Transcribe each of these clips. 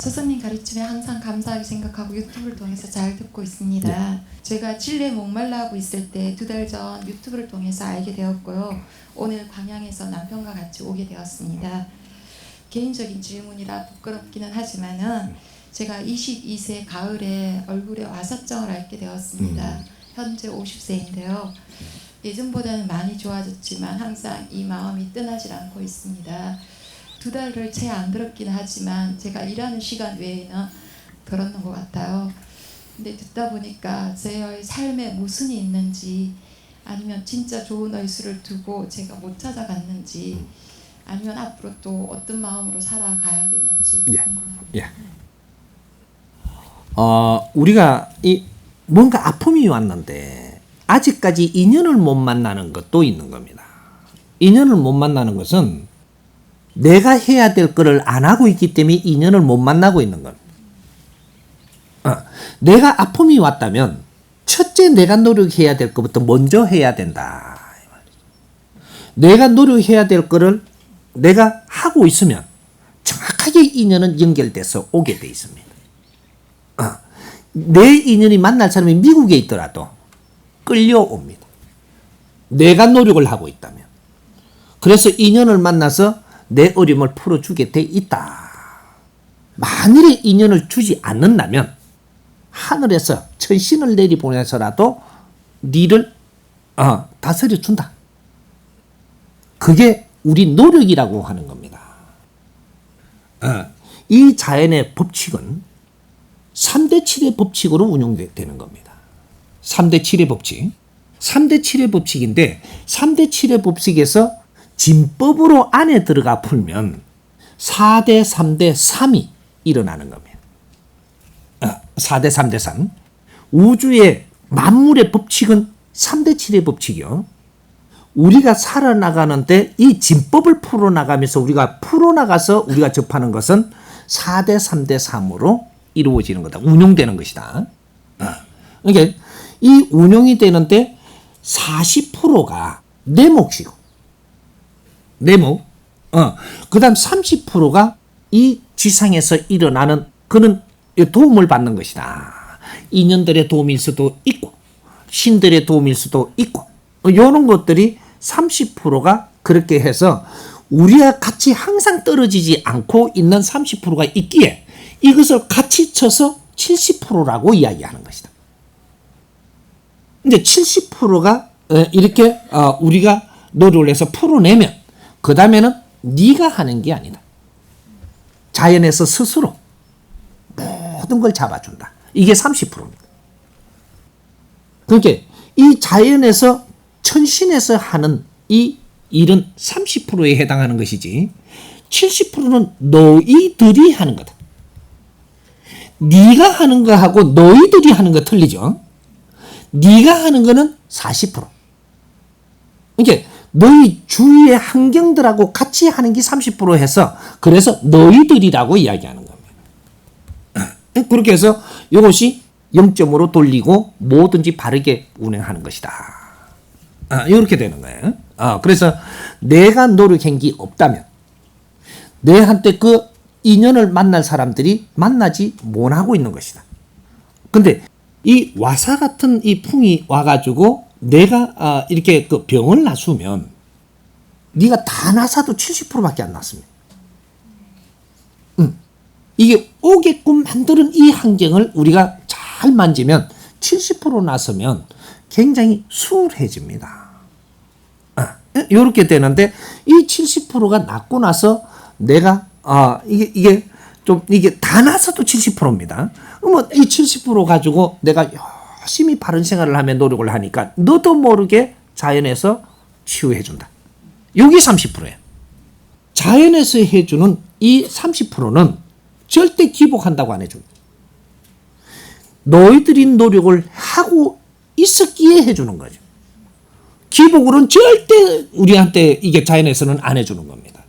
스승님 가르침에 항상 감사하게 생각하고 유튜브를 통해서 잘 듣고 있습니다. 제가 칠레 목말라하고 있을 때 두 달 전 유튜브를 통해서 알게 되었고요. 오늘 광양에서 남편과 같이 오게 되었습니다. 개인적인 질문이라 부끄럽기는 하지만은 제가 22세 가을에 얼굴에 와사증을 앓게 되었습니다. 현재 50세인데요. 예전보다는 많이 좋아졌지만 항상 이 마음이 떠나질 않고 있습니다. 두 달을 채 안 들었긴 하지만 제가 일하는 시간 외에는 들었는 것 같아요. 근데 듣다 보니까 제 삶에 모순이 있는지 아니면 진짜 좋은 의수를 두고 제가 못 찾아갔는지 아니면 앞으로 또 어떤 마음으로 살아가야 되는지 예. 예. 어, 우리가 이 뭔가 아픔이 왔는데 아직까지 인연을 못 만나는 것도 있는 겁니다. 인연을 못 만나는 것은 내가 해야 될 거를 안 하고 있기 때문에 인연을 못 만나고 있는 겁니다. 어, 내가 아픔이 왔다면 첫째 내가 노력해야 될 것부터 먼저 해야 된다. 내가 노력해야 될 거를 내가 하고 있으면 정확하게 인연은 연결돼서 오게 돼 있습니다. 어, 내 인연이 만날 사람이 미국에 있더라도 끌려옵니다. 내가 노력을 하고 있다면. 그래서 인연을 만나서 내 어려움을 풀어주게 돼 있다. 만일에 인연을 주지 않는다면 하늘에서 천신을 내리보내서라도 니를 어, 다스려 준다. 그게 우리 노력이라고 하는 겁니다. 어, 이 자연의 법칙은 3대 7의 법칙으로 운용되는 겁니다. 3대 7의 법칙. 3대 7의 법칙인데 3대 7의 법칙에서 진법으로 안에 들어가 풀면 4대 3대 3이 일어나는 겁니다. 어, 4대 3대 3. 우주의 만물의 법칙은 3대 7의 법칙이요. 우리가 살아나가는데 이 진법을 풀어나가면서 우리가 풀어나가서 우리가 접하는 것은 4대 3대 3으로 이루어지는 거다. 운용되는 것이다. 어. 그러니까 이 운용이 되는데 40%가 내 몫이고 내 몫. 어. 그 다음 30%가 이 지상에서 일어나는 그는 도움을 받는 것이다. 인연들의 도움일 수도 있고 신들의 도움일 수도 있고 이런 것들이 30%가 그렇게 해서 우리와 같이 항상 떨어지지 않고 있는 30%가 있기에 이것을 같이 쳐서 70%라고 이야기하는 것이다. 이제 70%가 이렇게 어, 우리가 노력을 해서 풀어내면 그 다음에는 네가 하는 게 아니다. 자연에서 스스로 모든 걸 잡아준다. 이게 30%입니다. 그러니까 이 자연에서 천신에서 하는 이 일은 30%에 해당하는 것이지 70%는 너희들이 하는 거다. 네가 하는 거하고 너희들이 하는 거 틀리죠. 네가 하는 거는 40%. 그러니까 너희 주위의 환경들하고 같이 하는 게 30% 해서 그래서 너희들이라고 이야기하는 겁니다. 그렇게 해서 이것이 0점으로 돌리고 뭐든지 바르게 운행하는 것이다. 아, 이렇게 되는 거예요. 아, 그래서 내가 노력한 게 없다면 내한테 그 인연을 만날 사람들이 만나지 못하고 있는 것이다. 근데 이 와사 같은 이 풍이 와가지고 내가 아, 이렇게 그 병을 나수면 네가 다 나사도 70%밖에 안 났습니다. 음. 이게 오게끔 만드는 이 환경을 우리가 잘 만지면 70% 나서면 굉장히 수월해집니다. 이렇게 되는데 이 70%가 났고 나서 내가 아 이게 이게 좀 이게 다 나서도 70%입니다. 그러면 이 70% 가지고 내가 열심히 바른 생활을 하며 노력을 하니까 너도 모르게 자연에서 치유해 준다. 여기 30%예요. 자연에서 해주는 이 30%는 절대 기복한다고 안 해줍니다. 너희들이 노력을 하고 있었기에 해주는 거죠. 기복으로는 절대 우리한테 이게 자연에서는 안 해주는 겁니다.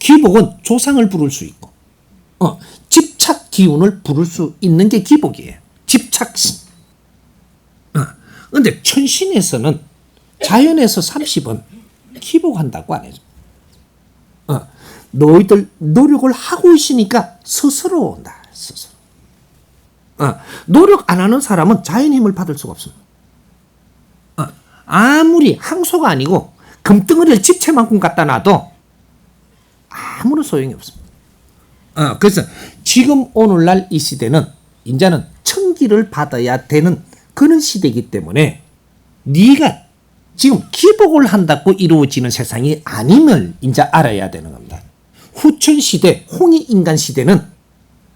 기복은 조상을 부를 수 있고, 어, 집착 기운을 부를 수 있는 게 기복이에요. 집착심. 어, 근데 천신에서는 자연에서 30은 기복한다고 안 해줘. 어, 너희들 노력을 하고 있으니까 스스로 온다. 스스로. 어, 노력 안 하는 사람은 자연 힘을 받을 수가 없습니다. 어, 아무리 항소가 아니고 금덩어리를 집채만큼 갖다 놔도 아무런 소용이 없습니다. 어, 그래서 지금 오늘날 이 시대는 이제는 천기를 받아야 되는 그런 시대이기 때문에 네가 지금 기복을 한다고 이루어지는 세상이 아님을 이제 알아야 되는 겁니다. 후천 시대, 홍익 인간 시대는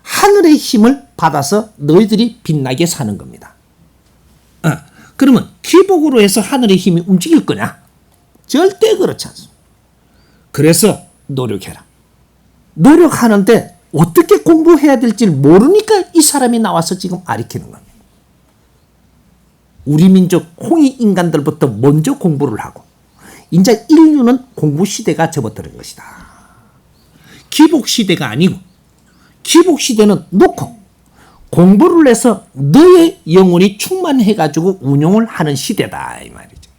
하늘의 힘을 받아서 너희들이 빛나게 사는 겁니다. 어, 그러면 기복으로 해서 하늘의 힘이 움직일 거냐? 절대 그렇지 않습니다. 그래서 노력해라. 노력하는데 어떻게 공부해야 될지 모르니까 이 사람이 나와서 지금 아리키는 겁니다. 우리 민족 홍익 인간들부터 먼저 공부를 하고 이제 인류는 공부 시대가 접어드는 것이다. 기복 시대가 아니고 기복 시대는 놓고 공부를 해서 너의 영혼이 충만해 가지고 운용을 하는 시대다 이 말이죠.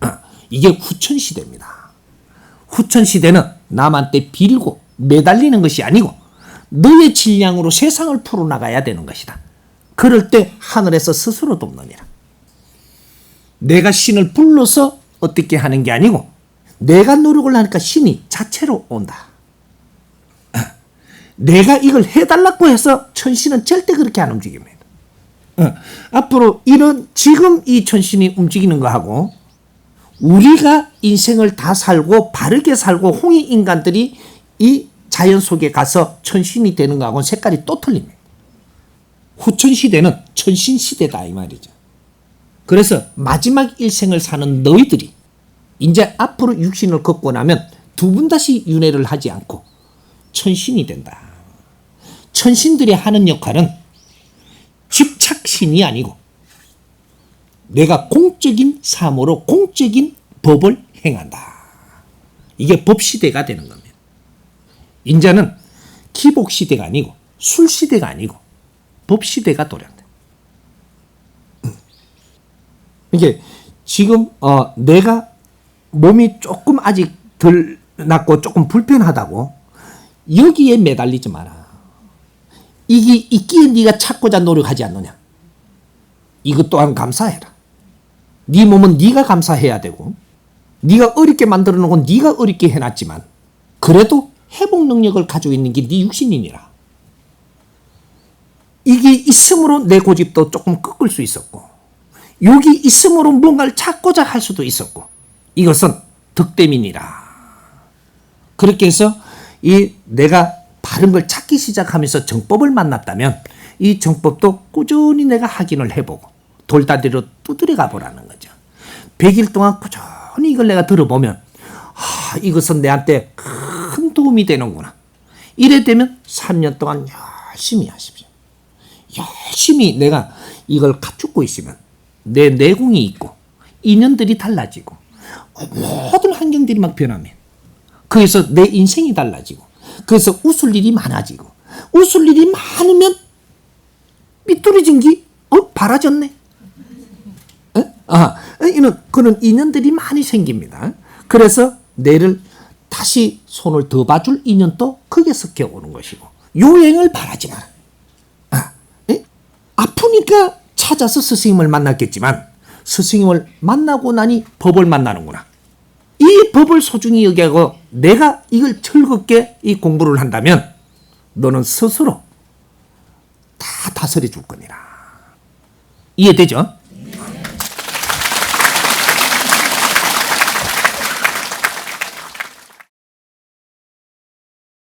어, 이게 후천 시대입니다. 후천 시대는 남한테 빌고 매달리는 것이 아니고 너의 질량으로 세상을 풀어나가야 되는 것이다. 그럴 때 하늘에서 스스로 돕느니라. 내가 신을 불러서 어떻게 하는 게 아니고 내가 노력을 하니까 신이 자체로 온다. 내가 이걸 해달라고 해서 천신은 절대 그렇게 안 움직입니다. 어, 앞으로 이런 지금 이 천신이 움직이는 거하고 우리가 인생을 다 살고 바르게 살고 홍익 인간들이 이 자연 속에 가서 천신이 되는 거하고는 색깔이 또 틀립니다. 후천 시대는 천신 시대다 이 말이죠. 그래서 마지막 일생을 사는 너희들이 이제 앞으로 육신을 걷고 나면 두번 다시 윤회를 하지 않고 천신이 된다. 천신들이 하는 역할은 집착신이 아니고 내가 공적인 삶으로 공적인 법을 행한다. 이게 법시대가 되는 겁니다. 인자는 기복 시대가 아니고 술 시대가 아니고 법 시대가 도래한다. 이게 지금 어, 내가 몸이 조금 아직 덜 낫고 조금 불편하다고 여기에 매달리지 마라. 이게 있기에 네가 찾고자 노력하지 않느냐. 이것 또한 감사해라. 네 몸은 네가 감사해야 되고 네가 어렵게 만들어 놓은 건 네가 어렵게 해놨지만 그래도 회복 능력을 가지고 있는 게 네 육신이니라. 이게 있음으로 내 고집도 조금 꺾을 수 있었고 여기 있음으로 뭔가를 찾고자 할 수도 있었고 이것은 득템이니라. 그렇게 해서 이 내가 바른 걸 찾기 시작하면서 정법을 만났다면 이 정법도 꾸준히 내가 확인을 해보고 돌다리로 두드려 가보라는 거죠. 100일 동안 꾸준히 이걸 내가 들어보면 아, 이것은 내한테 큰 도움이 되는구나. 이래 되면 3년 동안 열심히 하십시오. 열심히 내가 이걸 갖추고 있으면 내 내공이 있고 인연들이 달라지고 모든 환경들이 막 변하면 그래서 내 인생이 달라지고 그래서 웃을 일이 많아지고 웃을 일이 많으면 삐뚤어진 게 어? 바라졌네. 에? 아, 이는 그런 인연들이 많이 생깁니다. 그래서 내를 다시 손을 더 봐줄 인연도 크게 섞여 오는 것이고 요행을 바라지 마라. 아, 에? 아프니까 찾아서 스승님을 만났겠지만 스승님을 만나고 나니 법을 만나는구나. 이 법을 소중히 여기고 내가 이걸 즐겁게 이 공부를 한다면 너는 스스로 다 다스려 줄 거니라. 이해되죠?